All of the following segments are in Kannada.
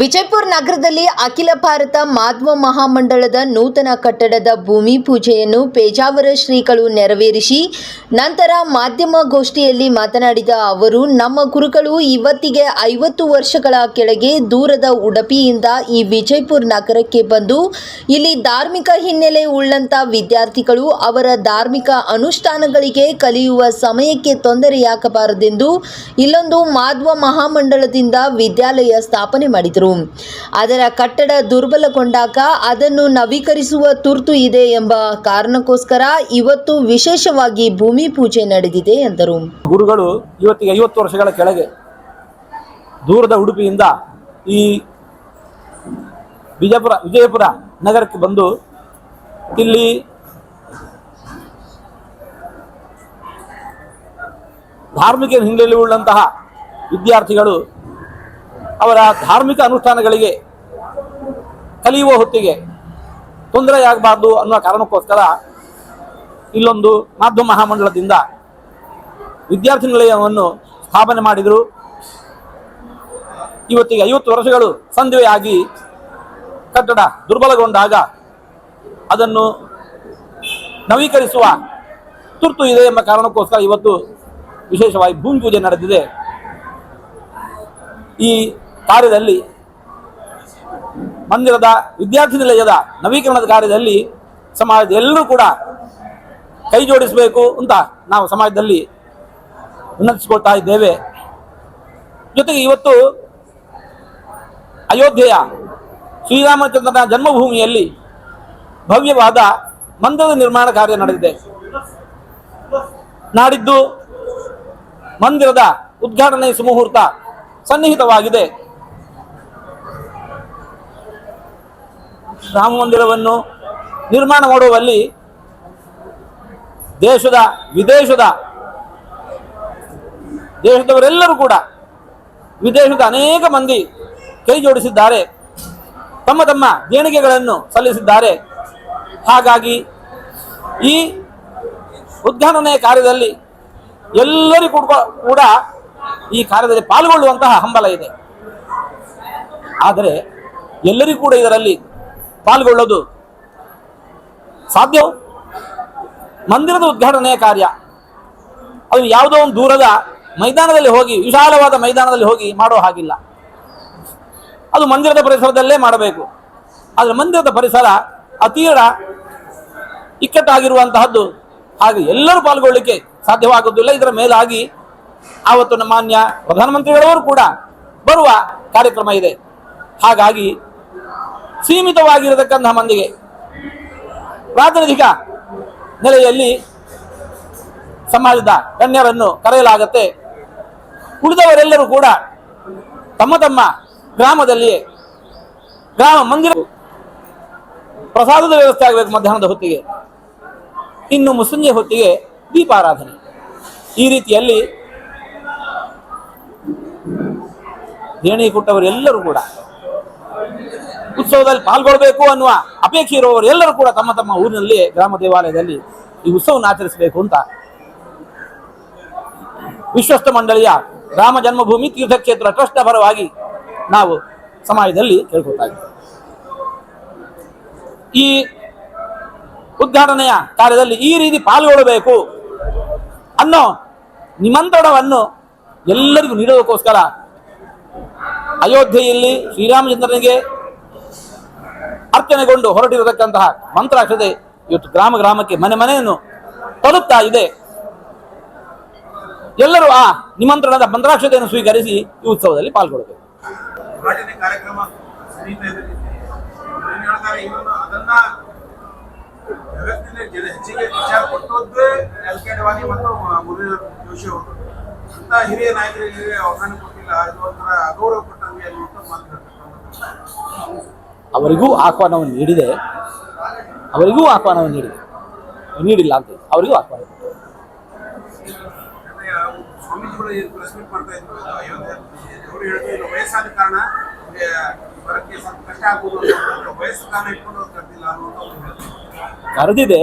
ವಿಜಯಪುರ ನಗರದಲ್ಲಿ ಅಖಿಲ ಭಾರತ ಮಾಧ್ವ ಮಹಾಮಂಡಳದ ನೂತನ ಕಟ್ಟಡದ ಭೂಮಿ ಪೂಜೆಯನ್ನು ಪೇಜಾವರ ಶ್ರೀಗಳು ನೆರವೇರಿಸಿ, ನಂತರ ಮಾಧ್ಯಮ ಗೋಷ್ಠಿಯಲ್ಲಿ ಮಾತನಾಡಿದ ಅವರು, ನಮ್ಮ ಗುರುಗಳು ಇವತ್ತಿಗೆ ಐವತ್ತು ವರ್ಷಗಳ ಕೆಳಗೆ ದೂರದ ಉಡುಪಿಯಿಂದ ಈ ವಿಜಯಪುರ ನಗರಕ್ಕೆ ಬಂದು, ಇಲ್ಲಿ ಧಾರ್ಮಿಕ ಹಿನ್ನೆಲೆ ಉಳ್ಳಂತ ವಿದ್ಯಾರ್ಥಿಗಳು ಅವರ ಧಾರ್ಮಿಕ ಅನುಷ್ಠಾನಗಳಿಗೆ ಕಲಿಯುವ ಸಮಯಕ್ಕೆ ತೊಂದರೆಯಾಗಬಾರದೆಂದು ಇಲ್ಲೊಂದು ಮಾಧ್ವ ಮಹಾಮಂಡಳದಿಂದ ವಿದ್ಯಾಲಯ ಸ್ಥಾಪನೆ ಮಾಡಿದರು. ಅದರ ಕಟ್ಟಡ ದುರ್ಬಲಗೊಂಡಾಗ ಅದನ್ನು ನವೀಕರಿಸುವ ತುರ್ತು ಇದೆ ಎಂಬ ಕಾರಣಕ್ಕೋಸ್ಕರ ಇವತ್ತು ವಿಶೇಷವಾಗಿ ಭೂಮಿ ಪೂಜೆ ನಡೆದಿದೆ ಎಂದರು. ಗುರುಗಳು ಇವತ್ತಿಗೆ ಐವತ್ತು ವರ್ಷಗಳ ಕೆಳಗೆ ದೂರದ ಉಡುಪಿಯಿಂದ ಈ ವಿಜಯಪುರ ವಿಜಯಪುರ ನಗರಕ್ಕೆ ಬಂದು ಇಲ್ಲಿ ಧಾರ್ಮಿಕ ಹಿನ್ನೆಲೆ ಉಳ್ಳಂತಹ ವಿದ್ಯಾರ್ಥಿಗಳು ಅವರ ಧಾರ್ಮಿಕ ಅನುಷ್ಠಾನಗಳಿಗೆ ಕಲಿಯುವ ಹೊತ್ತಿಗೆ ತೊಂದರೆಯಾಗಬಾರ್ದು ಅನ್ನುವ ಕಾರಣಕ್ಕೋಸ್ಕರ ಇಲ್ಲೊಂದು ಮಾಧ್ಯಮ ಮಹಾಮಂಡಲದಿಂದ ವಿದ್ಯಾರ್ಥಿ ನಿಲಯವನ್ನು ಸ್ಥಾಪನೆ ಮಾಡಿದರು. ಇವತ್ತಿಗೆ ಐವತ್ತು ವರ್ಷಗಳು ಸಂಧಿವೆಯಾಗಿ ಕಟ್ಟಡ ದುರ್ಬಲಗೊಂಡಾಗ ಅದನ್ನು ನವೀಕರಿಸುವ ತುರ್ತು ಇದೆ ಎಂಬ ಕಾರಣಕ್ಕೋಸ್ಕರ ಇವತ್ತು ವಿಶೇಷವಾಗಿ ಭೂಮಿ ಪೂಜೆ ನಡೆದಿದೆ. ಈ ಕಾರ್ಯದಲ್ಲಿ ಮಂದಿರದ ವಿದ್ಯಾರ್ಥಿ ನಿಲಯದ ನವೀಕರಣದ ಕಾರ್ಯದಲ್ಲಿ ಸಮಾಜದ ಎಲ್ಲರೂ ಕೂಡ ಕೈ ಜೋಡಿಸಬೇಕು ಅಂತ ನಾವು ಸಮಾಜದಲ್ಲಿ ವಿನಂತಿಸಿಕೊಳ್ತಾ ಇದ್ದೇವೆ. ಜೊತೆಗೆ ಇವತ್ತು ಅಯೋಧ್ಯೆಯ ಶ್ರೀರಾಮಚಂದ್ರನ ಜನ್ಮಭೂಮಿಯಲ್ಲಿ ಭವ್ಯವಾದ ಮಂದಿರದ ನಿರ್ಮಾಣ ಕಾರ್ಯ ನಡೆದಿದೆ. ನಾಡಿದ್ದು ಮಂದಿರದ ಉದ್ಘಾಟನೆ ಸುಮುಹೂರ್ತ ಸನ್ನಿಹಿತವಾಗಿದೆ. ರಾಮ ಮಂದಿರವನ್ನು ನಿರ್ಮಾಣ ಮಾಡುವಲ್ಲಿ ದೇಶದ, ವಿದೇಶದ, ದೇಶದವರೆಲ್ಲರೂ ಕೂಡ ವಿದೇಶದ ಅನೇಕ ಮಂದಿ ಕೈ ಜೋಡಿಸಿದ್ದಾರೆ. ತಮ್ಮ ತಮ್ಮ ದೇಣಿಗೆಗಳನ್ನು ಸಲ್ಲಿಸಿದ್ದಾರೆ. ಹಾಗಾಗಿ ಈ ಉದ್ಘಾಟನೆಯ ಕಾರ್ಯದಲ್ಲಿ ಎಲ್ಲರಿಗೂ ಕೂಡ ಈ ಕಾರ್ಯದಲ್ಲಿ ಪಾಲ್ಗೊಳ್ಳುವಂತಹ ಹಂಬಲ ಇದೆ. ಆದರೆ ಎಲ್ಲರಿಗೂ ಕೂಡ ಇದರಲ್ಲಿ ಪಾಲ್ಗೊಳ್ಳೋದು ಸಾಧ್ಯ? ಮಂದಿರದ ಉದ್ಘಾಟನೆಯ ಕಾರ್ಯ. ಅದು ಯಾವುದೋ ಒಂದು ದೂರದ ಮೈದಾನದಲ್ಲಿ ಹೋಗಿ, ವಿಶಾಲವಾದ ಮೈದಾನದಲ್ಲಿ ಹೋಗಿ ಮಾಡೋ ಹಾಗಿಲ್ಲ. ಅದು ಮಂದಿರದ ಪರಿಸರದಲ್ಲೇ ಮಾಡಬೇಕು. ಆದರೆ ಮಂದಿರದ ಪರಿಸರ ಅತೀರ ಇಕ್ಕಟ್ಟಾಗಿರುವಂತಹದ್ದು ಹಾಗೆ ಎಲ್ಲರೂ ಪಾಲ್ಗೊಳ್ಳಿಕ್ಕೆ ಸಾಧ್ಯವಾಗುವುದಿಲ್ಲ ಇದರ ಮೇಲಾಗಿ ಆವತ್ತು ನಮ್ಮ ಮಾನ್ಯ ಪ್ರಧಾನಮಂತ್ರಿಗಳವರು ಕೂಡ ಬರುವ ಕಾರ್ಯಕ್ರಮ ಇದೆ. ಹಾಗಾಗಿ ಸೀಮಿತವಾಗಿರತಕ್ಕಂತಹ ಮಂದಿಗೆ. ಪ್ರಾತಿನಿಧಿಕ ನೆಲೆಯಲ್ಲಿ ಸಮಾಜದ ಗಣ್ಯರನ್ನು ಕರೆಯಲಾಗತ್ತೆ. ಉಳಿದವರೆಲ್ಲರೂ ಕೂಡ ತಮ್ಮ ತಮ್ಮ ಗ್ರಾಮದಲ್ಲಿಯೇ ಗ್ರಾಮ ಮಂದಿರ ಪ್ರಸಾದದ ವ್ಯವಸ್ಥೆ ಆಗಬೇಕು ಮಧ್ಯಾಹ್ನದ ಹೊತ್ತಿಗೆ. ಇನ್ನು ಮುಸ್ಸಂಜೆ ಹೊತ್ತಿಗೆ ದೀಪಾರಾಧನೆ. ಈ ರೀತಿಯಲ್ಲಿ ದೇಣಿ ಕೊಟ್ಟವರೆಲ್ಲರೂ ಕೂಡ ಉತ್ಸವದಲ್ಲಿ ಪಾಲ್ಗೊಳ್ಬೇಕು ಅನ್ನುವ ಅಪೇಕ್ಷೆ ಇರುವವರು ಎಲ್ಲರೂ ಕೂಡ ತಮ್ಮ ತಮ್ಮ ಊರಿನಲ್ಲಿ, ಗ್ರಾಮ ದೇವಾಲಯದಲ್ಲಿ ಈ ಉತ್ಸವವನ್ನು ಆಚರಿಸಬೇಕು ಅಂತ. ವಿಶ್ವಸ್ತ ಮಂಡಳಿಯ ರಾಮ ಜನ್ಮಭೂಮಿ ತೀರ್ಥಕ್ಷೇತ್ರ ಟ್ರಸ್ಟ್ ಪರವಾಗಿ ನಾವು ಸಮಾಜದಲ್ಲಿ ಕೇಳ್ಕೊತಾ ಈ ಉದ್ಘಾಟನೆಯ ಕಾರ್ಯದಲ್ಲಿ ಈ ರೀತಿ ಪಾಲ್ಗೊಳ್ಳಬೇಕು ಅನ್ನೋ ನಿಮಂತ್ರಣವನ್ನು ಎಲ್ಲರಿಗೂ ನೀಡೋದಕ್ಕೋಸ್ಕರ ಅಯೋಧ್ಯೆಯಲ್ಲಿ ಶ್ರೀರಾಮಚಂದ್ರನಿಗೆ ಅರ್ಚನೆಗೊಂಡು ಹೊರಟಿರತಕ್ಕಂತಹ ಮಂತ್ರಾಕ್ಷತೆ ಇವತ್ತು ಗ್ರಾಮ ಗ್ರಾಮಕ್ಕೆ ಮನೆ ಮನೆಯನ್ನು ತಲುಪ್ತಾ ಇದೆ. ಎಲ್ಲರೂ ಆ ನಿಮಂತ್ರಣದ ಮಂತ್ರಾಕ್ಷತೆಯನ್ನು ಸ್ವೀಕರಿಸಿ ಈ ಉತ್ಸವದಲ್ಲಿ ಪಾಲ್ಗೊಳ್ಳಬೇಕು. ಅವರಿಗೂ ಆಹ್ವಾನವನ್ನು ನೀಡಿದೆ. ಅವರಿಗೂ ಆಹ್ವಾನವನ್ನು ನೀಡಿದೆ. ನೀಡಿಲ್ಲ ಅಂತ ಅವರಿಗೂ ಆಹ್ವಾನ ಕರೆದಿದೆ.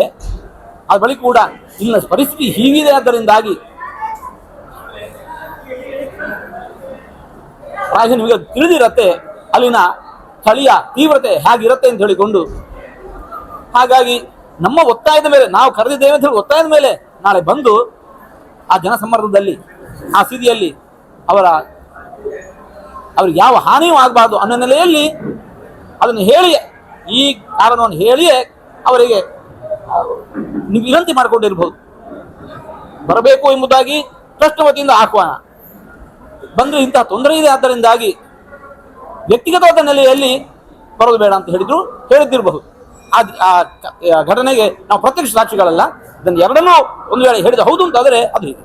ಅದ ಬಳಿ ಕೂಡ ಇಲ್ಲಿನ ಪರಿಸ್ಥಿತಿ ಹೀಗಿದೆ ಅದರಿಂದಾಗಿ ಪ್ರಾಯ ನಿಮಗೆ ತಿಳಿದಿರತ್ತೆ ಅಲ್ಲಿನ ಸ್ಥಳೀಯ ತೀವ್ರತೆ ಹೇಗಿರುತ್ತೆ ಅಂತ ಹೇಳಿಕೊಂಡು, ಹಾಗಾಗಿ ನಮ್ಮ ಒತ್ತಾಯದ ಮೇಲೆ ನಾವು ಕರೆದಿದ್ದೇವೆ ಅಂತ ಹೇಳಿ ಒತ್ತಾಯದ ಮೇಲೆ ನಾಳೆ ಬಂದು ಆ ಜನಸಮ್ಮರ್ದದಲ್ಲಿ ಆ ಸ್ಥಿತಿಯಲ್ಲಿ ಅವರ ಅವ್ರಿಗೆ ಯಾವ ಹಾನಿಯೂ ಆಗಬಾರ್ದು ಅನ್ನೋ ನೆಲೆಯಲ್ಲಿ ಅದನ್ನು ಹೇಳಿ ಈ ಕಾರಣವನ್ನು ಹೇಳಿಯೇ ಅವರಿಗೆ ವಿನಂತಿ ಮಾಡಿಕೊಂಡಿರ್ಬೋದು ಬರಬೇಕು ಎಂಬುದಾಗಿ ಟ್ರಸ್ಟ್ ವತಿಯಿಂದ ಆಹ್ವಾನ. ಬಂದರೆ ಇಂತಹ ತೊಂದರೆ ಇದೆ ಆದ್ದರಿಂದಾಗಿ ವ್ಯಕ್ತಿಗತವಾದ ನೆಲೆಯಲ್ಲಿ ಬರೋದು ಬೇಡ ಅಂತ ಹೇಳಿದ್ರು ಹೇಳಿದ್ದಿರಬಹುದು. ಆ ಘಟನೆಗೆ ನಾವು ಪ್ರತ್ಯಕ್ಷ ಸಾಕ್ಷಿಗಳಲ್ಲ ಇದನ್ನು ಎರಡನ್ನೂ ಒಂದು ವೇಳೆ ಹೇಳಿದ ಹೌದು ಅಂತಾದರೆ ಅದು ಹೀಗೆ.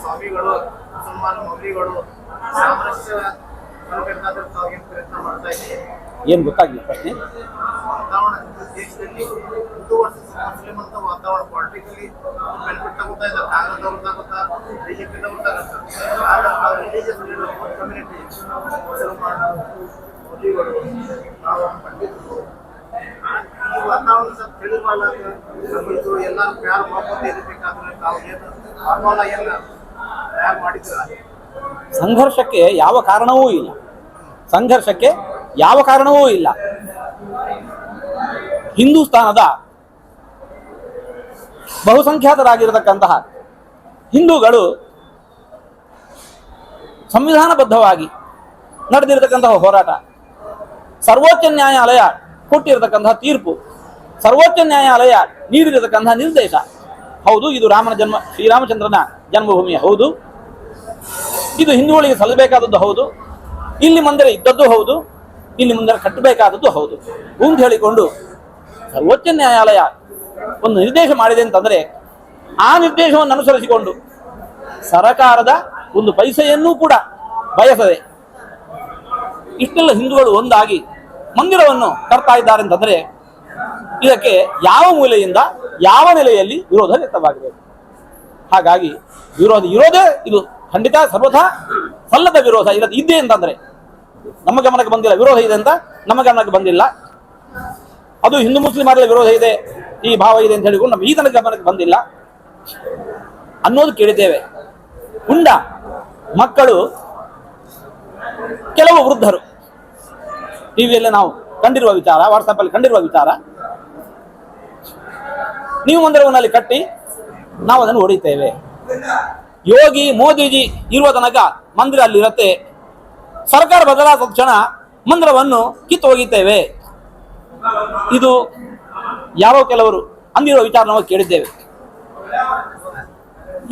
ಸ್ವಾಮಿಗಳು ಮುಸಲ್ಮಾನ ಮೌಲಿಗಳು ಸಾಮರಸ್ಯ ಏನು ಗೊತ್ತಾಗಿಲ್ಲ ಪ್ರಶ್ನೆ? ಮುಸ್ಲಿಂ ಅಂತ ವಾತಾವರಣ ಪಾಲಿಟಿಕಲಿ ಬೆನಿಫಿಟ್ ತಗೋತಾ ಕಾಂಗ್ರೆಸ್ ಕಮ್ಯುನಿಟಿ ಈ ವಾತಾವರಣ ಸ್ವಲ್ಪ ಪ್ಯಾರ್ ಮಾಡ್ಕೊಂಡು ಇರಬೇಕಾದ್ರೆ ಏನು ಎಲ್ಲ ತಯಾರು ಮಾಡಿದ್ರ ಸಂಘರ್ಷಕ್ಕೆ ಯಾವ ಕಾರಣವೂ ಇಲ್ಲ. ಸಂಘರ್ಷಕ್ಕೆ ಯಾವ ಕಾರಣವೂ ಇಲ್ಲ. ಹಿಂದೂಸ್ತಾನದ ಬಹುಸಂಖ್ಯಾತರಾಗಿರತಕ್ಕಂತಹ ಹಿಂದೂಗಳು ಸಂವಿಧಾನಬದ್ಧವಾಗಿ ನಡೆದಿರತಕ್ಕಂತಹ ಹೋರಾಟ, ಸರ್ವೋಚ್ಚ ನ್ಯಾಯಾಲಯ ಕೊಟ್ಟಿರತಕ್ಕಂತಹ ತೀರ್ಪು, ಸರ್ವೋಚ್ಚ ನ್ಯಾಯಾಲಯ ನೀಡಿರತಕ್ಕಂತಹ ನಿರ್ದೇಶ. ಹೌದು, ಇದು ರಾಮನ ಜನ್ಮ, ಶ್ರೀರಾಮಚಂದ್ರನ ಜನ್ಮಭೂಮಿ ಹೌದು. ಇದು ಹಿಂದೂಗಳಿಗೆ ಸಲ್ಲಬೇಕಾದದ್ದು ಹೌದು. ಇಲ್ಲಿ ಮಂದಿರ ಇದ್ದದ್ದು ಹೌದು. ಇಲ್ಲಿ ಮುಂದೆ ಕಟ್ಟಬೇಕಾದದ್ದು ಹೌದು. ಅಂತ ಹೇಳಿಕೊಂಡು ಸರ್ವೋಚ್ಚ ನ್ಯಾಯಾಲಯ ಒಂದು ನಿರ್ದೇಶ ಮಾಡಿದೆ ಅಂತಂದ್ರೆ ಆ ನಿರ್ದೇಶವನ್ನು ಅನುಸರಿಸಿಕೊಂಡು ಸರಕಾರದ ಒಂದು ಪೈಸೆಯನ್ನೂ ಕೂಡ ಬಯಸದೆ ಇಷ್ಟೆಲ್ಲ ಹಿಂದೂಗಳು ಒಂದಾಗಿ ಮಂದಿರವನ್ನು ತರ್ತಾ ಇದ್ದಾರೆ ಅಂತಂದ್ರೆ ಇದಕ್ಕೆ ಯಾವ ಮೂಲೆಯಿಂದ ಯಾವ ನೆಲೆಯಲ್ಲಿ ವಿರೋಧ ವ್ಯಕ್ತವಾಗಿದೆ? ಹಾಗಾಗಿ ವಿರೋಧ ಇರೋದೇ ಇದು ಖಂಡಿತ ಸರ್ವಥಾ ಸಲ್ಲದ ವಿರೋಧ ಇರೋದು ಇದ್ದೇ ಅಂತಂದ್ರೆ ನಮ್ಮ ಗಮನಕ್ಕೆ ಬಂದಿಲ್ಲ ವಿರೋಧ ಇದೆ ಅಂತ ನಮ್ಮ ಗಮನಕ್ಕೆ ಬಂದಿಲ್ಲ. ಅದು ಹಿಂದೂ ಮುಸ್ಲಿಮರ ವಿರೋಧ ಇದೆ. ಈ ಭಾವ ಇದೆ ಅಂತ ಹೇಳಿಕೊಂಡು ನಮ್ಮ ಈತನ ಗಮನಕ್ಕೆ ಬಂದಿಲ್ಲ. ಅನ್ನೋದು ಕೇಳಿದ್ದೇವೆ. ಉಂಡ ಮಕ್ಕಳು ಕೆಲವು ವೃದ್ಧರು. ಟಿವಿಯಲ್ಲಿ ನಾವು ಕಂಡಿರುವ ವಿಚಾರ ವಾಟ್ಸಪ್ ಅಲ್ಲಿ ಕಂಡಿರುವ ವಿಚಾರ. ನೀವು ಮಂದಿರವನ್ನಲ್ಲಿ ಕಟ್ಟಿ ನಾವು ಅದನ್ನು ಹೊಡಿತೇವೆ ಯೋಗಿ ಮೋದಿಜಿ ಇರುವ ತನಕ ಮಂದಿರ ಅಲ್ಲಿ ಇರುತ್ತೆ ಸರ್ಕಾರ ಬದಲಾದ ತಕ್ಷಣ ಮಂದಿರವನ್ನು ಕಿತ್ತು ಹೋಗಿತ್ತೇವೆ ಇದು ಯಾರೋ ಕೆಲವರು ಅಂದಿರೋ ವಿಚಾರ ನಾವು ಕೇಳಿದ್ದೇವೆ.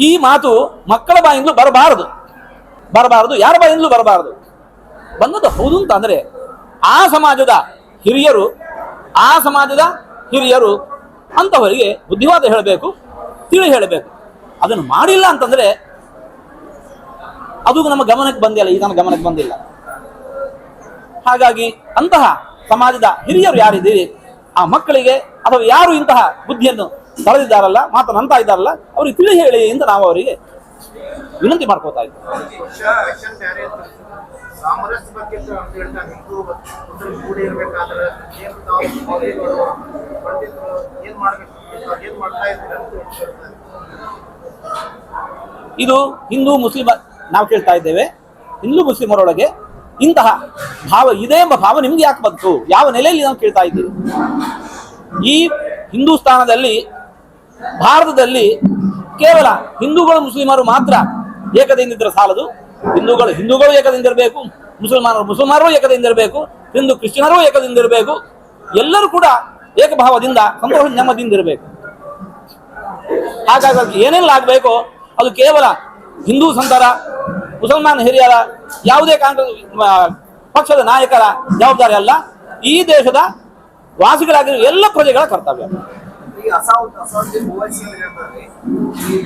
ಈ ಮಾತು ಮಕ್ಕಳ ಬಾಯಿಂದಲೂ ಬರಬಾರದು. ಬರಬಾರದು, ಯಾರ ಬಾಯಿಂದಲೂ ಬರಬಾರದು. ಬಂದದ್ದು ಹೌದು ಅಂತ ಅಂದರೆ ಆ ಸಮಾಜದ ಹಿರಿಯರು, ಆ ಸಮಾಜದ ಹಿರಿಯರು ಅಂತವರಿಗೆ ಬುದ್ಧಿವಾದ ಹೇಳಬೇಕು, ತಿಳಿ ಹೇಳಬೇಕು. ಅದನ್ನು ಮಾಡಿಲ್ಲ ಅಂತಂದ್ರೆ ಅದು ನಮ್ಮ ಗಮನಕ್ಕೆ ಬಂದಿಲ್ಲ ಈ ನನ್ನ ಗಮನಕ್ಕೆ ಬಂದಿಲ್ಲ. ಹಾಗಾಗಿ ಅಂತಹ ಸಮಾಜದ ಹಿರಿಯರು ಯಾರಿದ್ದೀರಿ? ಆ ಮಕ್ಕಳಿಗೆ ಅಥವಾ ಯಾರು ಇಂತಹ ಬುದ್ಧಿಯನ್ನು ತಳೆದಿದ್ದಾರಲ್ಲ, ಮಾತನಂತ ಇದ್ದಾರಲ್ಲ, ಅವ್ರಿಗೆ ತಿಳಿ ಹೇಳಿ ಎಂದು ನಾವು ಅವರಿಗೆ ವಿನಂತಿ ಮಾಡ್ಕೋತಾ ಇದು ಹಿಂದೂ, ಮುಸ್ಲಿಮ, ನಾವು ಕೇಳ್ತಾ ಇದ್ದೇವೆ. ಹಿಂದೂ, ಮುಸ್ಲಿಮರೊಳಗೆ ಇಂತಹ ಭಾವ, ಇದೆ ಎಂಬ ಭಾವ ನಿಮ್ಗೆ ಯಾಕೆ ಬಂತು? ಯಾವ ನೆಲೆಯಲ್ಲಿ ನಾವು ಕೇಳ್ತಾ ಇದ್ದೀವಿ? ಈ ಹಿಂದೂಸ್ತಾನದಲ್ಲಿ, ಭಾರತದಲ್ಲಿ ಕೇವಲ ಹಿಂದೂಗಳು, ಮುಸ್ಲಿಮರು ಮಾತ್ರ ಏಕದಿಂದ ಇದ್ರೆ ಸಾಲದು. ಹಿಂದೂಗಳು ಹಿಂದೂಗಳು ಏಕದಿಂದಿರಬೇಕು ಮುಸಲ್ಮಾನರು ಮುಸಲ್ಮಾನರು ಏಕದಿಂದ ಇರಬೇಕು ಹಿಂದೂ ಕ್ರಿಶ್ಚಿಯನರು ಏಕದಿಂದಿರಬೇಕು ಎಲ್ಲರೂ ಕೂಡ ಏಕಭಾವದಿಂದ ಸಂತೋಷ ನೆಮ್ಮದಿಯಿಂದ ಇರಬೇಕು ಹಾಗಾಗಿ ಏನೆಲ್ಲ ಆಗಬೇಕು ಅದು ಕೇವಲ ಹಿಂದೂ ಸಂತರ ಮುಸಲ್ಮಾನ ಹಿರಿಯರ ಯಾವುದೇ ಕಾಂಗ್ರೆಸ್ ಪಕ್ಷದ ನಾಯಕರ ಜವಾಬ್ದಾರಿ ಅಲ್ಲ. ಈ ದೇಶದ ವಾಸಿಗಳಾಗಿರುವ ಎಲ್ಲ ಪ್ರಜೆಗಳ ಕರ್ತವ್ಯ. ಈ ಅಸಾವ್ ಅಸಾವುದ್ದೀನ್ ಓವೈಸಿ ಅಂತ ಹೇಳ್ತಾರೆ. ಈ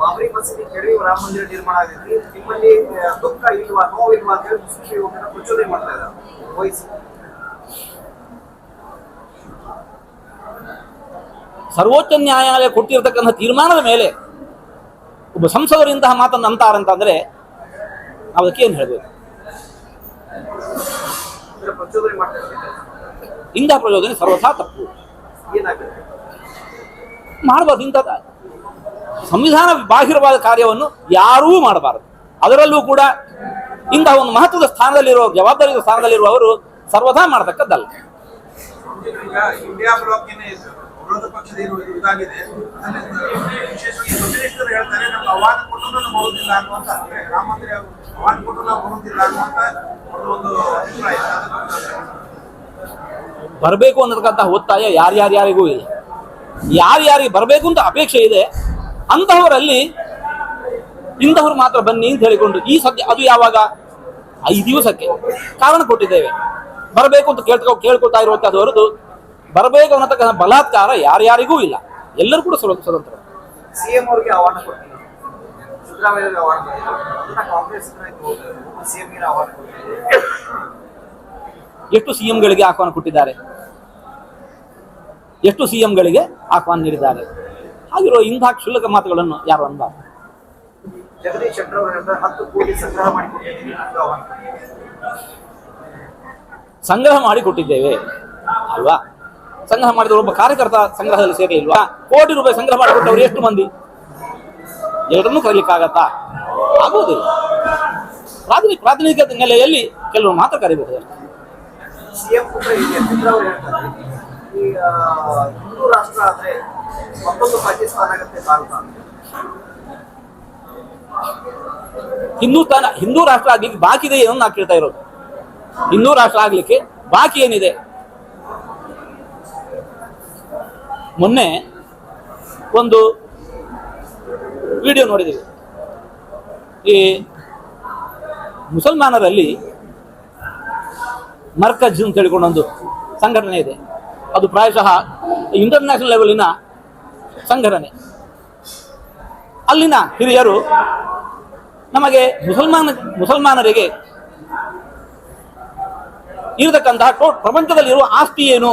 ಬಾಬರಿ ಮಸೀದಿ ಕೆಡವಿ ರಾಮ ಮಂದಿರ ನಿರ್ಮಾಣ ಆಗೈತಿ ನಿಮ್ಮಲ್ಲಿ ಆ, ದುಃಖ ಇಲ್ವಾ ನೋವು ಇಲ್ವಾ ಅಂತ ಹೇಳಿ ಮುಸ್ಲಿಂ ಯುವಕರನ್ನ ಪ್ರಚೋದನೆ ಮಾಡ್ತಾ ಇದ್ದಾರೆ. ಓವೈಸಿ. ಸರ್ವೋಚ್ಚ ನ್ಯಾಯಾಲಯ ಕೊಟ್ಟಿರತಕ್ಕಂಥ ತೀರ್ಮಾನದ ಮೇಲೆ ಒಬ್ಬ ಸಂಸದರು ಇಂತಹ ಮಾತನ್ನು ಅಂತಾರಂತಂದ್ರೆ ಅದಕ್ಕೆ ಏನು ಹೇಳ್ಬೋದು? ಇಂಥ ಪ್ರಚೋದನೆ ಸರ್ವಥಾ ತಪ್ಪು. ಮಾಡಬಾರ್ದು, ಇಂಥ ಸಂವಿಧಾನ ಬಾಹಿರವಾದ ಕಾರ್ಯವನ್ನು ಯಾರೂ ಮಾಡಬಾರದು. ಅದರಲ್ಲೂ ಕೂಡ ಇಂತಹ ಒಂದು ಮಹತ್ವದ ಸ್ಥಾನದಲ್ಲಿರುವ ಜವಾಬ್ದಾರಿ ಸ್ಥಾನದಲ್ಲಿರುವವರು ಸರ್ವಥಾ ಮಾಡತಕ್ಕದ್ದಲ್ಲ. ವಿಶೇಷವಾಗಿ ಹೇಳ್ತಾರೆ ಬರಬೇಕು ಅನ್ನತಕ್ಕಂತಹ ಒತ್ತಾಯ ಯಾರ್ಯಾರ್ಯಾರಿಗೂ ಇಲ್ಲ. ಯಾರ್ಯಾರಿಗೆ ಬರಬೇಕು ಅಂತ ಅಪೇಕ್ಷೆ ಇದೆ, ಅಂತಹವರಲ್ಲಿ ಇಂತಹವ್ರು ಮಾತ್ರ ಬನ್ನಿ ಅಂತ ಹೇಳಿಕೊಂಡು ಈ ಸದ್ಯ ಅದು ಯಾವಾಗ? ಐದು ದಿವಸಕ್ಕೆ ಕಾರಣ ಕೊಟ್ಟಿದ್ದೇವೆ. ಬರಬೇಕು ಅಂತ ಕೇಳ್ಕೊ, ಕೇಳ್ಕೊಳ್ತಾ ಇರುವಂತದ್ದು ಹೊರತು ಬರಬೇಕು ಅನ್ನತಕ್ಕಂಥ ಬಲಾತ್ಕಾರ ಯಾರ್ಯಾರಿಗೂ ಇಲ್ಲ. ಎಲ್ಲರೂ ಕೂಡ ಸ್ವತಂತ್ರ. ಸಿಎಂ ಅವರಿಗೆ ಆಹ್ವಾನ ಕೊಡ್ತೀನಿ. ಸಿದ್ದರಾಮಯ್ಯ ಅವಾರ್ಡ್ ಬಂದಿದ್ರು ಕಾಂಗ್ರೆಸ್ ಸಿಎಂ ಗೆ ಕೊಡ್ತೀನಿ ಎಷ್ಟು ಸಿಎಂಗಳಿಗೆ ಆಹ್ವಾನ ಕೊಟ್ಟಿದ್ದಾರೆ? ಎಷ್ಟು ಸಿಎಂಗಳಿಗೆ ಆಹ್ವಾನ ನೀಡಿದ್ದಾರೆ? ಹಾಗಿರೋ ಇಂತಹ ಕ್ಷುಲ್ಲಕ ಮಾತುಗಳನ್ನು ಯಾರು ಅಂದ ಜಗದೀಶ್ ಶೆಟ್ಟರ್ ಅವರು ಹೇಳಿದ್ರೆ ಹತ್ತು ಕೋಟಿ ಸಂಗ್ರಹ ಮಾಡಿಕೊಟ್ಟಿದ್ದೇವೆ. ಸಂಗ್ರಹ ಅಲ್ವಾ? ಸಂಗ್ರಹ ಮಾಡಿದ ಒಬ್ಬ ಕಾರ್ಯಕರ್ತ ಸಂಗ್ರಹದಲ್ಲಿ ಸೇರಲಿಲ್ವಾ? ಕೋಟಿ ರೂಪಾಯಿ ಸಂಗ್ರಹ ಮಾಡಿಕೊಟ್ಟವರು ಎಷ್ಟು ಮಂದಿ? ಎರಡನ್ನೂ ಕರೀಲಿಕ್ಕಾಗತ್ತಾ? ಆಗುವುದಿಲ್ಲ ಪ್ರಾಥಮಿಕ ಪ್ರಾಥಮಿಕ ನೆಲೆಯಲ್ಲಿ ಕೆಲವರು ಮಾತ್ರ ಕರಿಬಹುದು. ಹಿಂದೂಸ್ತಾನ ಹಿಂದೂ ರಾಷ್ಟ್ರ ಆಗ್ಲಿಕ್ಕೆ ಬಾಕಿ ಇದೆ ಏನೋ ನಾ ಕೇಳ್ತಾ ಇರೋದು. ಹಿಂದೂ ರಾಷ್ಟ್ರ ಆಗ್ಲಿಕ್ಕೆ ಬಾಕಿ ಏನಿದೆ? ಮೊನ್ನೆ ಒಂದು ವಿಡಿಯೋ ನೋಡಿದ್ದೀವಿ. ಈ ಮುಸಲ್ಮಾನರಲ್ಲಿ ಮರ್ಕಜ್ ಅಂತ ಹೇಳಿಕೊಂಡು ಒಂದು ಸಂಘಟನೆ ಇದೆ. ಅದು ಪ್ರಾಯಶಃ ಇಂಟರ್ನ್ಯಾಷನಲ್ ಲೆವೆಲಿನ ಸಂಘಟನೆ. ಅಲ್ಲಿನ ಹಿರಿಯರು ನಮಗೆ ಮುಸಲ್ಮಾನ, ಮುಸಲ್ಮಾನರಿಗೆ ಇರತಕ್ಕಂತಹ ಪ್ರಪಂಚದಲ್ಲಿರುವ ಆಸ್ತಿ ಏನು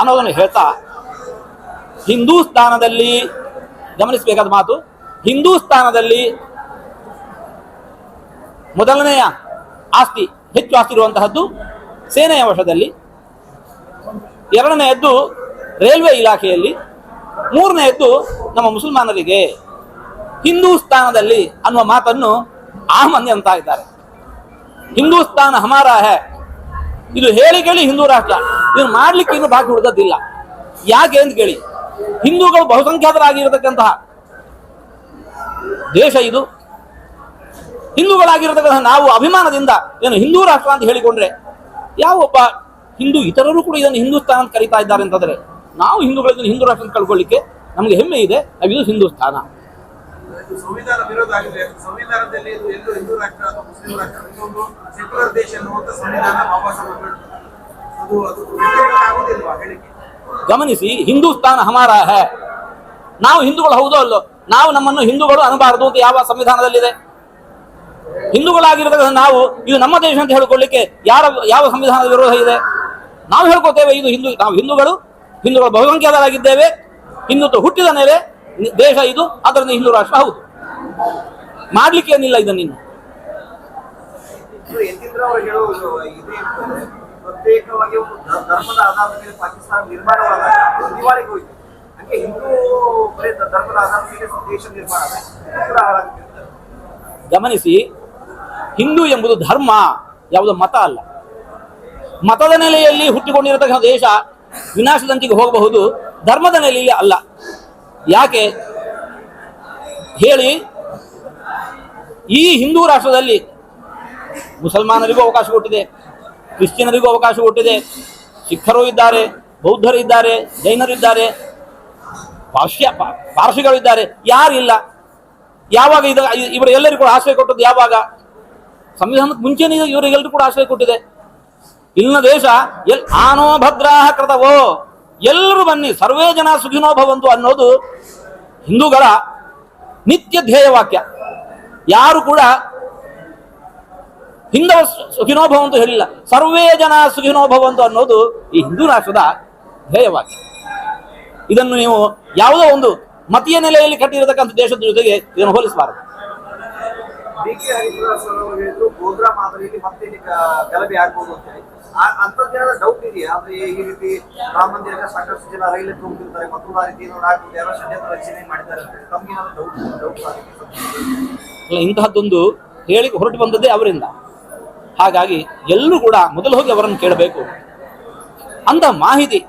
ಅನ್ನೋದನ್ನು ಹೇಳ್ತಾ ಹಿಂದೂಸ್ತಾನದಲ್ಲಿ ಗಮನಿಸಬೇಕಾದ ಮಾತು ಹಿಂದೂಸ್ತಾನದಲ್ಲಿ ಮೊದಲನೆಯ ಆಸ್ತಿ, ಹೆಚ್ಚು ಆಸ್ತಿ ಇರುವಂತಹದ್ದು ಸೇನೆಯ ವಶದಲ್ಲಿ. ಎರಡನೆಯದ್ದು ರೈಲ್ವೆ ಇಲಾಖೆಯಲ್ಲಿ, ಮೂರನೆಯದ್ದು ನಮ್ಮ ಮುಸಲ್ಮಾನರಿಗೆ. ಹಿಂದೂಸ್ತಾನದಲ್ಲಿ ಅನ್ನುವ ಮಾತನ್ನು ಆ ಮಂದಿ ಅಂತ ಇದ್ದಾರೆ. ಹಿಂದೂಸ್ತಾನ ಹಮಾರ ಹೇ. ಇದು ಹೇಳಿ ಕೇಳಿ ಹಿಂದೂ ರಾಷ್ಟ್ರ. ಇದನ್ನು ಮಾಡ್ಲಿಕ್ಕೆ ಇನ್ನು ಬಾಕಿ ಉಳಿದದ್ದಿಲ್ಲ. ಯಾಕೆ ಅಂತ ಕೇಳಿ. ಹಿಂದೂಗಳು ಬಹುಸಂಖ್ಯಾತರಾಗಿರತಕ್ಕಂತಹ ದೇಶ ಇದು. ಹಿಂದೂಗಳಾಗಿರತಕ್ಕಂಥ ನಾವು ಅಭಿಮಾನದಿಂದ ಏನು ಹಿಂದೂ ರಾಷ್ಟ್ರ ಅಂತ ಹೇಳಿಕೊಂಡ್ರೆ ಯಾವ ಒಬ್ಬ ಹಿಂದೂ ಇತರರು ಕೂಡ ಇದನ್ನು ಹಿಂದೂಸ್ತಾನ ಅಂತ ಕರೀತಾ ಇದ್ದಾರೆ ಅಂತಂದರೆ ನಾವು ಹಿಂದೂಗಳಿಂದ ಹಿಂದೂ ರಾಷ್ಟ್ರ ಅಂತ ಕಳ್ಕೊಳ್ಳಿಕ್ಕೆ ನಮಗೆ ಹೆಮ್ಮೆ ಇದೆ. ಅದು ಹಿಂದೂಸ್ತಾನ ಇದು ಸಂವಿಧಾನ ವಿರೋಧ ಆಗಿದೆ. ಸಂವಿಧಾನದಲ್ಲಿ ಇದು ಎಲ್ಲೂ ಹಿಂದೂ ರಾಷ್ಟ್ರ ಅಥವಾ ಮುಸ್ಲಿಂ ರಾಷ್ಟ್ರ ಇದೊಂದು ಸೆಕ್ಯುಲರ್ ದೇಶ ಅನ್ನುವಂತ ಸಂವಿಧಾನ ಬಾಬಾ ಸಾಹೇಬ್ ಅದು ಅದು ವ್ಯತಿರಿಕ್ತ ಆಗುದಿಲ್ವಾ ಹೇಳಿಕೆ ಗಮನಿಸಿ ಹಿಂದೂಸ್ತಾನ ಹಮಾರ ಹೇ. ನಾವು ಹಿಂದೂಗಳು ಹೌದೋ ಅಲ್ಲೋ? ನಾವು ನಮ್ಮನ್ನು ಹಿಂದೂಗಳು ಅನ್ನಬಾರದು ಅಂತ ಯಾವ ಸಂವಿಧಾನದಲ್ಲಿದೆ? ಹಿಂದೂಗಳಾಗಿರ್ತಕ್ಕಂಥ ನಾವು ಇದು ನಮ್ಮ ದೇಶ ಅಂತ ಹೇಳ್ಕೊಳ್ಳಿಕ್ಕೆ ಯಾರ, ಯಾವ ಸಂವಿಧಾನದ ವಿರೋಧ ಇದೆ? ನಾವು ಹೇಳ್ಕೊತೇವೆ ಇದು ಹಿಂದೂ, ನಾವು ಹಿಂದೂಗಳು ಹಿಂದೂಗಳು ಬಹುಸಂಖ್ಯಾತರಾಗಿದ್ದೇವೆ, ಹಿಂದುತ್ವ ಹುಟ್ಟಿದ ಮೇಲೆ ದೇಶ ಇದು, ಅದರಿಂದ ಹಿಂದೂ ರಾಷ್ಟ್ರ ಹೌದು. ಮಾಡ್ಲಿಕ್ಕೆ ಏನಿಲ್ಲ ಇದನ್ನ. ಪ್ರತ್ಯೇಕವಾಗಿ ಧರ್ಮದ ಆಧಾರದ ಮೇಲೆ ಪಾಕಿಸ್ತಾನ ಗಮನಿಸಿ, ಹಿಂದೂ ಎಂಬುದು ಧರ್ಮ, ಯಾವುದು ಮತ ಅಲ್ಲ. ಮತದ ನೆಲೆಯಲ್ಲಿ ಹುಟ್ಟಿಕೊಂಡಿರತಕ್ಕಂಥ ದೇಶ ವಿನಾಶದಂತಿಗೆ ಹೋಗಬಹುದು, ಧರ್ಮದ ನೆಲೆಯಲ್ಲಿ ಅಲ್ಲ. ಯಾಕೆ? ಹೇಳಿ, ಈ ಹಿಂದೂ ರಾಷ್ಟ್ರದಲ್ಲಿ ಮುಸಲ್ಮಾನರಿಗೂ ಅವಕಾಶ ಕೊಟ್ಟಿದೆ, ಕ್ರಿಶ್ಚಿಯನರಿಗೂ ಅವಕಾಶ ಕೊಟ್ಟಿದೆ, ಸಿಖ್ಖರು ಇದ್ದಾರೆ, ಬೌದ್ಧರು ಇದ್ದಾರೆ, ಜೈನರು ಇದ್ದಾರೆ. ಪಾರ್ಶ್ಯ ಯಾರು ಯಾರಿಲ್ಲ ಯಾವಾಗ ಇದು ಇವರು ಎಲ್ಲರಿಗೂ ಕೂಡ ಆಶ್ರಯ ಕೊಟ್ಟದ್ದು ಯಾವಾಗ? ಸಂವಿಧಾನಕ್ಕೆ ಮುಂಚೆನೇ ಇವರಿಗೆಲ್ಲರೂ ಕೂಡ ಆಶ್ರಯ ಕೊಟ್ಟಿದೆ. ಇಲ್ಲಿನ ದೇಶ ಎಲ್ ಆನೋ ಭದ್ರಾಹ ಕೃತವೋ. ಎಲ್ಲರೂ ಬನ್ನಿ, ಸರ್ವೇ ಜನ ಸುಖಿನೋ ಭವಂತು ಅನ್ನೋದು ಹಿಂದೂಗಳ ನಿತ್ಯ ಧ್ಯೇಯ ವಾಕ್ಯ. ಯಾರು ಕೂಡ ಹಿಂದವ ಸುಖಿನೋಭವಂತು ಸುಖಿನೋ ಭವಂತು ಹೇಳಿಲ್ಲ. ಸರ್ವೇ ಜನ ಸುಖಿನೋ ಭವಂತು ಅನ್ನೋದು ಈ ಹಿಂದೂ ರಾಷ್ಟ್ರದ ಧ್ಯೇಯ ವಾಕ್ಯ. ಇದನ್ನು ನೀವು ಯಾವುದೋ ಒಂದು ಮತೀಯ ನೆಲೆಯಲ್ಲಿ ಕಟ್ಟಿರತಕ್ಕಂಥ ದೇಶದ ಜೊತೆಗೆ ಇದನ್ನು ಹೋಲಿಸಬಾರದು. ಇಂತಹದ್ದೊಂದು ಹೇಳಿ ಹೊರಟು ಬಂದದ್ದೇ ಅವರಿಂದ. ಹಾಗಾಗಿ ಎಲ್ಲರೂ ಕೂಡ ಮೊದಲು ಹೋಗಿ ಅವರನ್ನು ಕೇಳಬೇಕು. ಅಂತ ಮಾಹಿತಿ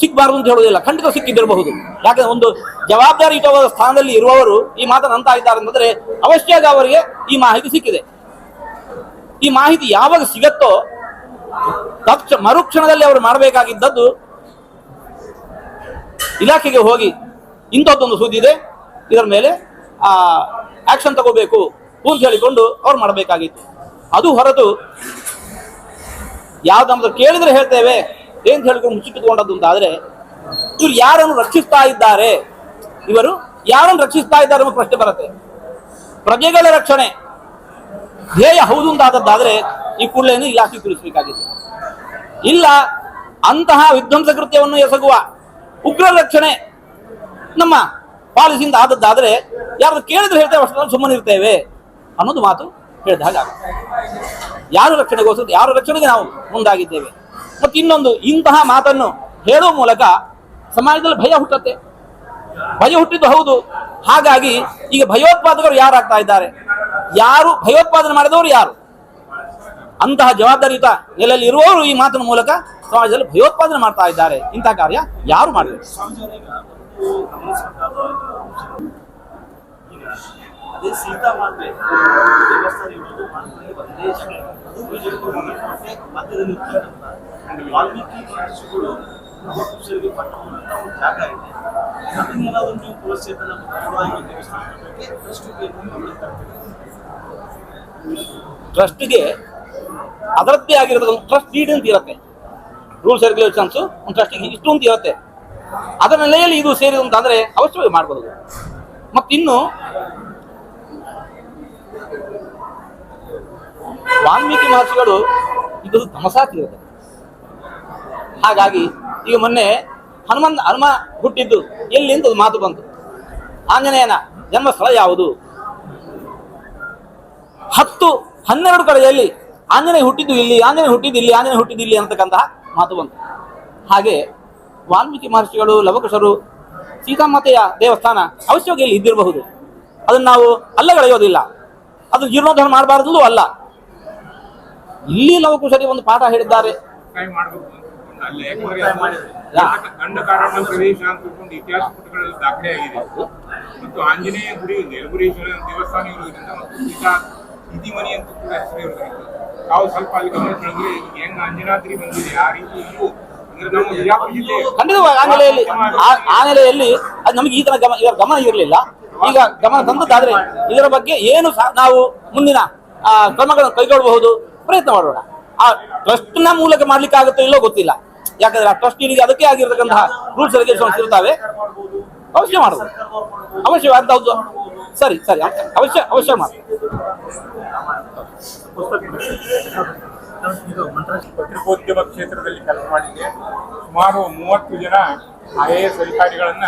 ಸಿಕ್ಕಬಾರದು ಅಂತ ಹೇಳುವುದಿಲ್ಲ. ಖಂಡಿತ ಸಿಕ್ಕಿದ್ದಿರಬಹುದು. ಯಾಕಂದ್ರೆ ಒಂದು ಜವಾಬ್ದಾರಿಯುತವಾದ ಸ್ಥಾನದಲ್ಲಿ ಇರುವವರು ಈ ಮಾತನ್ನು ಅಂತ ಇದ್ದಾರೆ ಅಂತಂದ್ರೆ ಅವಶ್ಯವಾಗಿ ಅವರಿಗೆ ಈ ಮಾಹಿತಿ ಸಿಕ್ಕಿದೆ. ಈ ಮಾಹಿತಿ ಯಾವಾಗ ಸಿಗತ್ತೋ ತಕ್ಷ ಮರುಕ್ಷಣದಲ್ಲಿ ಅವರು ಮಾಡಬೇಕಾಗಿದ್ದದ್ದು ಇಲಾಖೆಗೆ ಹೋಗಿ ಇಂಥದ್ದೊಂದು ಸುದ್ದಿ ಇದೆ. ಇದರ ಮೇಲೆ, ಆ ಆಕ್ಷನ್ ತಗೋಬೇಕು ಅಂತ ಹೇಳಿಕೊಂಡು ಅವ್ರು ಮಾಡಬೇಕಾಗಿತ್ತು. ಅದು ಹೊರತು ಯಾವ್ದನ್ನ ಕೇಳಿದ್ರೆ ಹೇಳ್ತೇವೆ. ಏನ್ ಹೇಳಿಕೊಂಡು ಮುಚ್ಚಿಟ್ಟುಕೊಂಡದ್ದು ಅಂತ ಆದ್ರೆ ಇವರು ಯಾರನ್ನು ರಕ್ಷಿಸ್ತಾ ಇದ್ದಾರೆ? ಇವರು ಯಾರನ್ನು ರಕ್ಷಿಸ್ತಾ ಇದ್ದಾರೆ ಎಂಬ ಪ್ರಶ್ನೆ ಬರುತ್ತೆ. ಪ್ರಜೆಗಳ ರಕ್ಷಣೆ. ಧ್ಯೇಯ ಹೌದು ಅಂತಾದದ್ದಾದ್ರೆ ಈ ಕೂಡಲೇನು ಇಲಾಖೆ ತಿಳಿಸಬೇಕಾಗಿದೆ ಇಲ್ಲ, ಅಂತಹ ವಿಧ್ವಂಸ ಕೃತ್ಯವನ್ನು ಎಸಗುವ ಉಗ್ರ ರಕ್ಷಣೆ ನಮ್ಮ ಪಾಲಿಸಿಯಿಂದ ಆದದ್ದಾದ್ರೆ ಯಾರು ಕೇಳಿದ್ರೆ ಹೇಳ್ತೇವೆ, ಅಷ್ಟು ಸುಮ್ಮನೆ ಇರ್ತೇವೆ ಅನ್ನೋದು ಮಾತು ಹೇಳಿದ ಹಾಗಾಗುತ್ತೆ ಯಾರು ರಕ್ಷಣೆಗೋಸ್ಕರ, ಯಾರು ರಕ್ಷಣೆಗೆ ನಾವು ಮುಂದಾಗಿದ್ದೇವೆ? ಮತ್ತು ಇನ್ನೊಂದು, ಇಂತಹ ಮಾತನ್ನು ಹೇಳುವ ಮೂಲಕ ಸಮಾಜದಲ್ಲಿ ಭಯ ಹುಟ್ಟುತ್ತೆ. ಭಯ ಹುಟ್ಟಿದ್ದು ಹೌದು. ಹಾಗಾಗಿ ಈಗ ಭಯೋತ್ಪಾದಕರು ಯಾರಾಗ್ತಾ ಇದ್ದಾರೆ? ಯಾರು ಭಯೋತ್ಪಾದನೆ ಮಾಡಿದವರು ಯಾರು? ಅಂತಹ ಜವಾಬ್ದಾರಿಯುತ ನೆಲೆಯಲ್ಲಿ ಇರುವವರು ಈ ಮಾತಿನ ಮೂಲಕ ಸಮಾಜದಲ್ಲಿ ಭಯೋತ್ಪಾದನೆ ಮಾಡ್ತಾ ಇದ್ದಾರೆ. ಇಂತಹ ಕಾರ್ಯ ಯಾರು ಮಾಡಬೇಕು? ಅದೇ ಸೀತಾ ಮಾತೆ ದೇವಸ್ಥಾನ ಇರೋದು ಮಾತ್ರ ಒಂದೇ ಜಾಗ ಅದು ಬಿಜೆಪಿ ಮತ್ತೆ ಮಧ್ಯದಲ್ಲಿ ವಾಲ್ಮೀಕಿ ಮಹರ್ಷಿಗಳು ನವಕುಶರಿಗೆ ಪಟ್ಟ ಮಾಡುವಂತ ಒಂದು ಜಾಗ ಇದೆ. ಅದನ್ನೇನಾದ್ರೂ ನೀವು ಪುನಶ್ಚೇತನ ಪರವಾಗಿ ದೇವಸ್ಥಾನಕ್ಕೆ ಟ್ರಸ್ಟಿಗೆ ಟ್ರಸ್ಟ್ಗೆ ಅದರದ್ದೇ ಆಗಿರೋದು ಟ್ರಸ್ಟ್ ಡೀಡ್ ಅಂತ ಇರುತ್ತೆ. ರೂಲ್ಸ್ ರೆಗ್ಯುಲೇಷನ್ಸ್ ಒಂದು ಟ್ರಸ್ಟಿಗೆ ಇಷ್ಟು ಅಂತ ಇರುತ್ತೆ. ಅದರ ನೆಲೆಯಲ್ಲಿ ಇದು ಸೇರಿದಂತಾದರೆ ಅವಶ್ಯವಾಗಿ ಮಾಡಬಹುದು ಮತ್ತಿನ್ನು ವಾಲ್ಮೀಕಿ ಮಹರ್ಷಿಗಳು ಇದು ತಮಸಾ ತೀರ್ಥ ಹಾಗಾಗಿ ಈಗ ಮೊನ್ನೆ ಹನುಮಂತ ಹನುಮ ಹುಟ್ಟಿದ್ದು ಎಲ್ಲಿ ಅಂತ ಮಾತು ಬಂತು. ಆಂಜನೇಯನ ಜನ್ಮಸ್ಥಳ ಯಾವುದು? ಹತ್ತು ಹನ್ನೆರಡು ಕಡೆಯಲ್ಲಿ ಆಂಜನೇಯ ಹುಟ್ಟಿದ್ದು ಇಲ್ಲಿ, ಆಂಜನೇಯ ಹುಟ್ಟಿದ್ದು ಇಲ್ಲಿ, ಆಂಜನೇಯ ಹುಟ್ಟಿದ್ದು ಇಲ್ಲಿ ಅಂತಕ್ಕಂತಹ ಮಾತು ಬಂತು. ಹಾಗೆ ವಾಲ್ಮೀಕಿ ಮಹರ್ಷಿಗಳು, ಲವಕುಶರು, ಸೀತಾಮಾತೆಯ ದೇವಸ್ಥಾನ ಅವಶ್ಯವಾಗಿ ಇಲ್ಲಿ ಇದ್ದಿರಬಹುದು? ಅದನ್ನು ನಾವು ಅಲ್ಲಗಳೆಯೋದಿಲ್ಲ ಅದು ಜೀರ್ಣೋದ್ಧಾರ ಮಾಡಬಾರದು ಅಲ್ಲ? ಇಲ್ಲಿ ಲವಕುಶರಿ ಒಂದು ಪಾಠ ಹೇಳಿದ್ದಾರೆ. ಗಂಡ ಕಾರಣ ಪ್ರದೇಶ ಅಂತ ತಿಳ್ಕೊಂಡು ಇತಿಹಾಸ ಪುಟಗಳಲ್ಲಿ ದಾಖಲೆ ಆಗಿದೆ. ಮತ್ತು ಆಂಜನೇಯ ಗುಡಿ ಯಲಬುರೀಶ್ವರ ದೇವಸ್ಥಾನ ಇರುವುದರಿಂದ ಮತ್ತು ಅಂತ ಕೂಡ ಹೆಸರು ಇರೋದ್ರಿಂದ ತಾವು ಸ್ವಲ್ಪ ಅಲ್ಲಿ ಗಮನ ಹೆಂಗ್ ಅಂಜನಾದ್ರಿ ಬಂದಿದೆ ಆ ರೀತಿ ಇಲ್ಲೂ ಖಂಡಿತವಾಗಿ ಆ ನೆಲೆಯಲ್ಲಿ ಆ- ನೆಲೆಯಲ್ಲಿ ಅದು ನಮಗೆ ಈ ತರ ಗಮನ ಇದರ ಗಮನ ಇರಲಿಲ್ಲ. ಈಗ ಗಮನ ತಂದದ್ದಾದ್ರೆ ಇದರ ಬಗ್ಗೆ ಏನು ನಾವು ಮುಂದಿನ ಕ್ರಮಗಳನ್ನು ಕೈಗೊಳ್ಳಬಹುದು. ಪ್ರಯತ್ನ ಮಾಡೋಣ. ಆ ಟ್ರಸ್ಟ್ನ ಮೂಲಕ ಮಾಡ್ಲಿಕ್ಕೆ ಆಗುತ್ತೋ ಇಲ್ಲೋ ಗೊತ್ತಿಲ್ಲ. ಯಾಕಂದ್ರೆ ಆ ಟ್ರಸ್ಟ್ ಅದಕ್ಕೆ ಆಗಿರ್ತಕ್ಕಂತಹ ರೂಲ್ಸ್ ರೆಗ್ಯುಲೇಷನ್ಸ್ ಇರ್ತಾವೆ. ಅವಶ್ಯ ಮಾಡಬಹುದು ಅವಶ್ಯ ಅಂತಹದ್ದು ಸರಿ ಸರಿ ಅವಶ್ಯ ಅವಶ್ಯ ಮಾಡಿ. ಪತ್ರಿಕೋದ್ಯಮ ಕ್ಷೇತ್ರದಲ್ಲಿ ಕೆಲಸ ಮಾಡಿದ್ದೆ. ಸುಮಾರು ಮೂವತ್ತು ಜನ ಐ ಎ ಎಸ್ ಅಧಿಕಾರಿಗಳನ್ನ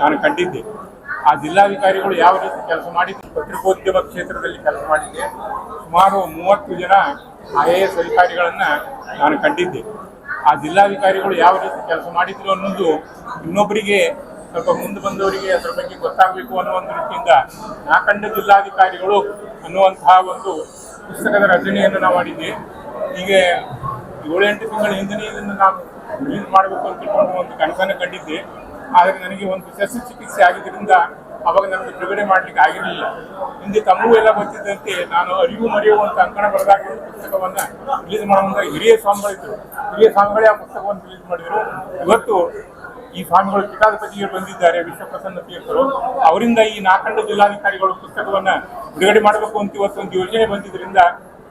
ನಾನು ಕಂಡಿದ್ದೆ. ಆ ಜಿಲ್ಲಾಧಿಕಾರಿಗಳು ಯಾವ ರೀತಿ ಕೆಲಸ ಮಾಡಿದ್ರು? ಪತ್ರಿಕೋದ್ಯಮ ಕ್ಷೇತ್ರದಲ್ಲಿ ಕೆಲಸ ಮಾಡಿದ್ದೆ. ಸುಮಾರು ಮೂವತ್ತು ಜನ ಐ ಎ ಎಸ್ ಅಧಿಕಾರಿಗಳನ್ನು ನಾನು ಕಂಡಿದ್ದೆ. ಆ ಜಿಲ್ಲಾಧಿಕಾರಿಗಳು ಯಾವ ರೀತಿ ಕೆಲಸ ಮಾಡಿದ್ರು ಅನ್ನೋದು ಇನ್ನೊಬ್ಬರಿಗೆ ಸ್ವಲ್ಪ ಮುಂದೆ ಬಂದವರಿಗೆ ಅದರ ಬಗ್ಗೆ ಗೊತ್ತಾಗಬೇಕು ಅನ್ನೋ ಒಂದು ರೀತಿಯಿಂದ ನಾ ಕಂಡ ಜಿಲ್ಲಾಧಿಕಾರಿಗಳು ಅನ್ನುವಂತಹ ಒಂದು ಪುಸ್ತಕದ ರಚನೆಯನ್ನು ನಾವು ಮಾಡಿದ್ದೆ. ಹೀಗೆ ಏಳೆಂಟು ತಿಂಗಳ ಹಿಂದಿನ ಇದನ್ನು ನಾವು ಮಾಡಬೇಕು ಅಂತ ಒಂದು ಕನಸನ್ನು ಕಂಡಿದ್ದೆ. ಆದರೆ ನನಗೆ ಒಂದು ಶಸ್ತ್ರಚಿಕಿತ್ಸೆ ಆಗಿದ್ದರಿಂದ ಅವಾಗ ನನಗೆ ಬಿಡುಗಡೆ ಮಾಡಲಿಕ್ಕೆ ಆಗಿರಲಿಲ್ಲ. ಹಿಂದೆ ತಮಗೂ ಎಲ್ಲ ಗೊತ್ತಿದ್ದಂತೆ ನಾನು ಅರಿವು ಮರೆಯುವಂತ ಅಂಕಣ ಬರೆದಾಗ ಪುಸ್ತಕವನ್ನು ರಿಲೀಸ್ ಮಾಡುವಂಥ ಹಿರಿಯ ಸ್ವಾಮಿಗಳಿದ್ರು ಹಿರಿಯ ಸ್ವಾಮಿಗಳೇ ಆ ಪುಸ್ತಕವನ್ನು ರಿಲೀಸ್ ಮಾಡಿದರು. ಇವತ್ತು ಈ ಸ್ವಾಮಿಗಳು ಪೀಠಾಧಿಪತಿಗಳು ಬಂದಿದ್ದಾರೆ, ವಿಶ್ವಪ್ರಸನ್ನ ತೀರ್ಥರು. ಅವರಿಂದ ಈ ನಾಲ್ಕಂಡ ಜಿಲ್ಲಾಧಿಕಾರಿಗಳು ಪುಸ್ತಕವನ್ನು ಬಿಡುಗಡೆ ಮಾಡಬೇಕು ಅಂತ ಇವತ್ತು ಒಂದು ಯೋಜನೆ ಬಂದಿದ್ದರಿಂದ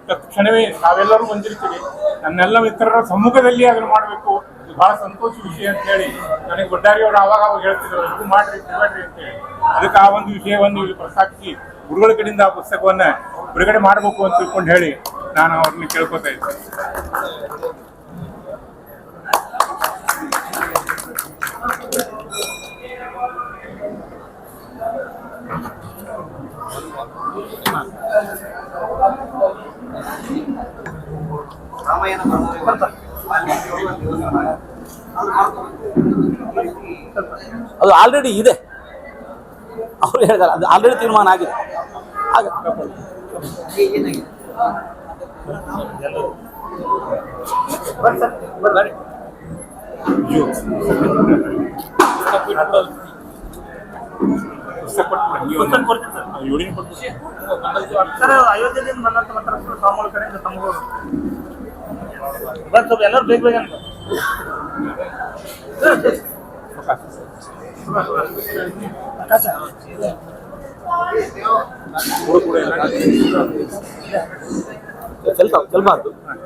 ತಕ್ಷಣವೇ ನಾವೆಲ್ಲರೂ ಬಂದಿರ್ತೀವಿ. ನನ್ನೆಲ್ಲ ಮಿತ್ರರ ಸಮ್ಮುಖದಲ್ಲಿ ಅದನ್ನು ಮಾಡಬೇಕು. ಬಹಳ ಸಂತೋಷ ವಿಷಯ ಅಂತ ಹೇಳಿ ನನಗೆ ಒಡ್ಡಾರಿಯವರು ಅವಾಗ ಅವಾಗ ಹೇಳ್ತಿದ್ರು, ಇದು ಮಾಡ್ರಿ ಇದು ಮಾಡ್ರಿ ಅಂತ ಹೇಳಿ. ಅದಕ್ಕೆ ಆ ಒಂದು ವಿಷಯವನ್ನು ಇಲ್ಲಿ ಪ್ರಸ್ತಾಪಿಸಿ, ಗುರುಗಳ ಕಡೆಯಿಂದ ಆ ಪುಸ್ತಕವನ್ನ ಬಿಡುಗಡೆ ಮಾಡಬೇಕು ಅಂತ ತಿಳ್ಕೊಂಡು ಹೇಳಿ ನಾನು ಅವ್ರನ್ನ ಕೇಳ್ಕೊತಾ ಇದ್ದೆ. ರಾಮ ರಾಮಾಯಣ ಅದು ಆಲ್ರೆಡಿ ಇದೆ. ಅವ್ರು ಹೇಳಿದಾರೆ, ಅದು ಆಲ್ರೆಡಿ ತೀರ್ಮಾನ ಆಗಿದೆ. ಸರ್ ಅಯೋಧ್ಯೆಯಿಂದ ಬಂದಂತ ಮಾತ್ರ ಸ್ವಾಮಿಗಳ ಕಡೆಯಿಂದ ತಮಗೂ ಬಸ್ ಎಲ್ಲರೂ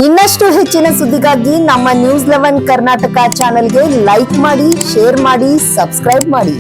ಇನ್ನಷ್ಟು ಹೆಚ್ಚಿನ ಸುದ್ದಿಗಾಗಿ ನಮ್ಮ ನ್ಯೂಸ್ ಲೆವೆನ್ ಕರ್ನಾಟಕ ಚಾನೆಲ್ಗೆ ಲೈಕ್ ಮಾಡಿ ಶೇರ್ ಮಾಡಿ ಸಬ್ಸ್ಕ್ರೈಬ್ ಮಾಡಿ.